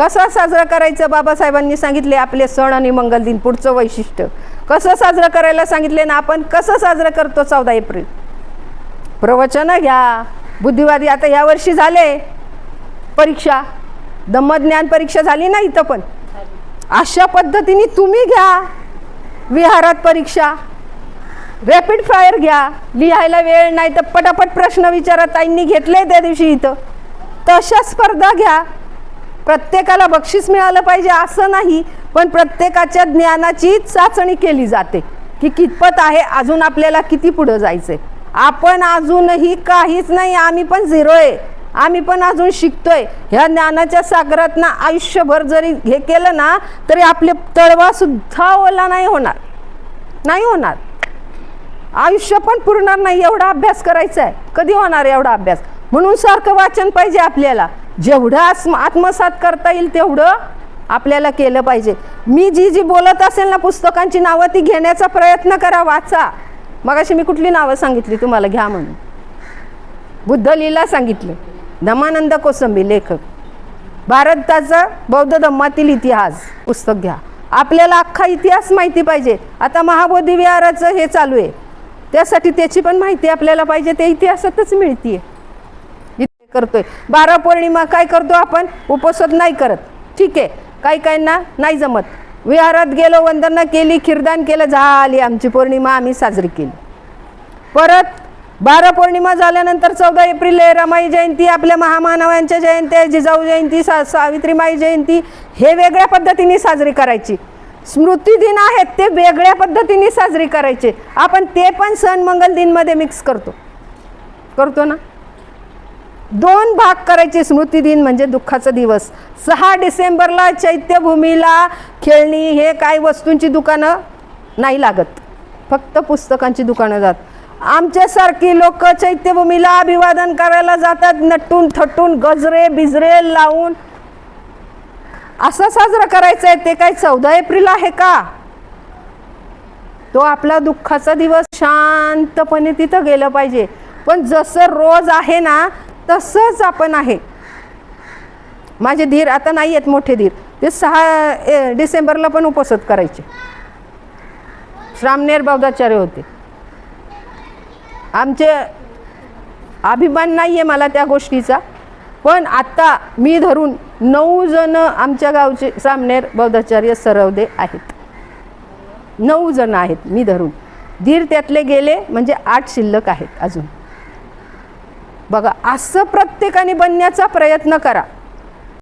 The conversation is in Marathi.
कसा साजरा करायचं? बाबासाहेबांनी सांगितले आपले सण आणि मंगल दिन पुढचं वैशिष्ट्य. कसं साजरं करायला सांगितले ना आपण कसं साजरं करतो चौदा एप्रिल? प्रवचनं घ्या. बुद्धिवादी आता यावर्षी झाले. परीक्षा. दम्मज्ञान परीक्षा झाली ना इथं पण. अशा पद्धतीने तुम्ही घ्या. विहारात परीक्षा. रॅपिड फायर घ्या. लिहायला वेळ नाही तर पटापट प्रश्न विचारा ताईंनी घेतले त्या दिवशी इथं. तशा स्पर्धा घ्या. प्रत्येकाला बक्षीस मिळालं पाहिजे असं नाही पण प्रत्येकाच्या ज्ञानाची चाचणी केली जाते की कितपत आहे अजून आपल्याला किती पुढं जायचंय. आपण अजूनही काहीच नाही आम्ही पण झिरो आहे आम्ही पण अजून शिकतोय. ह्या ज्ञानाच्या सागरातनं आयुष्यभर जरी हे केलं ना तरी आपले तळवा सुद्धा ओला नाही होणार. नाही होणार. आयुष्य पण पुरणार नाही एवढा अभ्यास करायचा आहे कधी होणार एवढा अभ्यास? म्हणून सारखं वाचन पाहिजे आपल्याला. जेवढं आत्म आत्मसात करता येईल तेवढं आपल्याला केलं पाहिजे. मी जी जी बोलत असेल ना पुस्तकांची नावं ती घेण्याचा प्रयत्न करा वाचा. मग अशी मी कुठली नावं सांगितली तुम्हाला? घ्या म्हणून. बुद्ध लीला सांगितलं. धमानंद कोसंबी लेखक. भारताचा बौद्ध धम्मातील इतिहास. पुस्तक घ्या. आपल्याला अख्खा इतिहास माहिती पाहिजे. आता महाबोधी विहाराचं हे चालू आहे. त्यासाठी त्याची पण माहिती आपल्याला पाहिजे. ते इतिहासातच मिळतीये. करतोय. बारा पौर्णिमा काय करतो आपण? उपसद नाही करत. ठीक आहे. काही काहींना नाही जमत. विहारात गेलो वंदना केली खिरदान केलं झाली आमची पौर्णिमा आम्ही साजरी केली. परत बारा पौर्णिमा झाल्यानंतर चौदा एप्रिल आहे रमाई जयंती आपल्या महामानवांच्या जयंत्या जिजाऊ जयंती सा सावित्रीमाई जयंती हे वेगळ्या पद्धतीने साजरी करायची. स्मृती दिन आहेत ते वेगळ्या पद्धतीने साजरी करायचे. आपण ते पण सण मंगल दिनमध्ये मिक्स करतो. करतो ना? दोन भाग करायचे स्मृती दिन म्हणजे दुःखाचा दिवस. सहा डिसेंबरला चैत्यभूमीला खेळणी हे काय वस्तूंची दुकानं? नाही लागत. फक्त पुस्तकांची दुकानं जात. आमच्यासारखी लोक चैत्यभूमीला अभिवादन करायला जातात नटून थटून गजरे बिजरे लावून. असं साजरा करायचं आहे ते काय चौदा एप्रिल आहे का? तो आपला दुःखाचा दिवस शांतपणे तिथं गेलं पाहिजे. पण जसं रोज आहे ना तसंच आपण आहे. माझे धीर आता नाही आहेत मोठे धीर. ते सहा ए, डिसेंबरला पण उपसत करायचे. श्रामनेर बौद्धाचार्य होते. आमचे अभिमान नाही आहे मला त्या गोष्टीचा पण आत्ता मी धरून नऊ जण आमच्या गावचे सामनेर बौद्धाचार्य सरवदे आहेत. नऊ जण आहेत मी धरून. धीर त्यातले गेले म्हणजे आठ शिल्लक आहेत अजून. बघा असं प्रत्येकाने बनण्याचा प्रयत्न करा.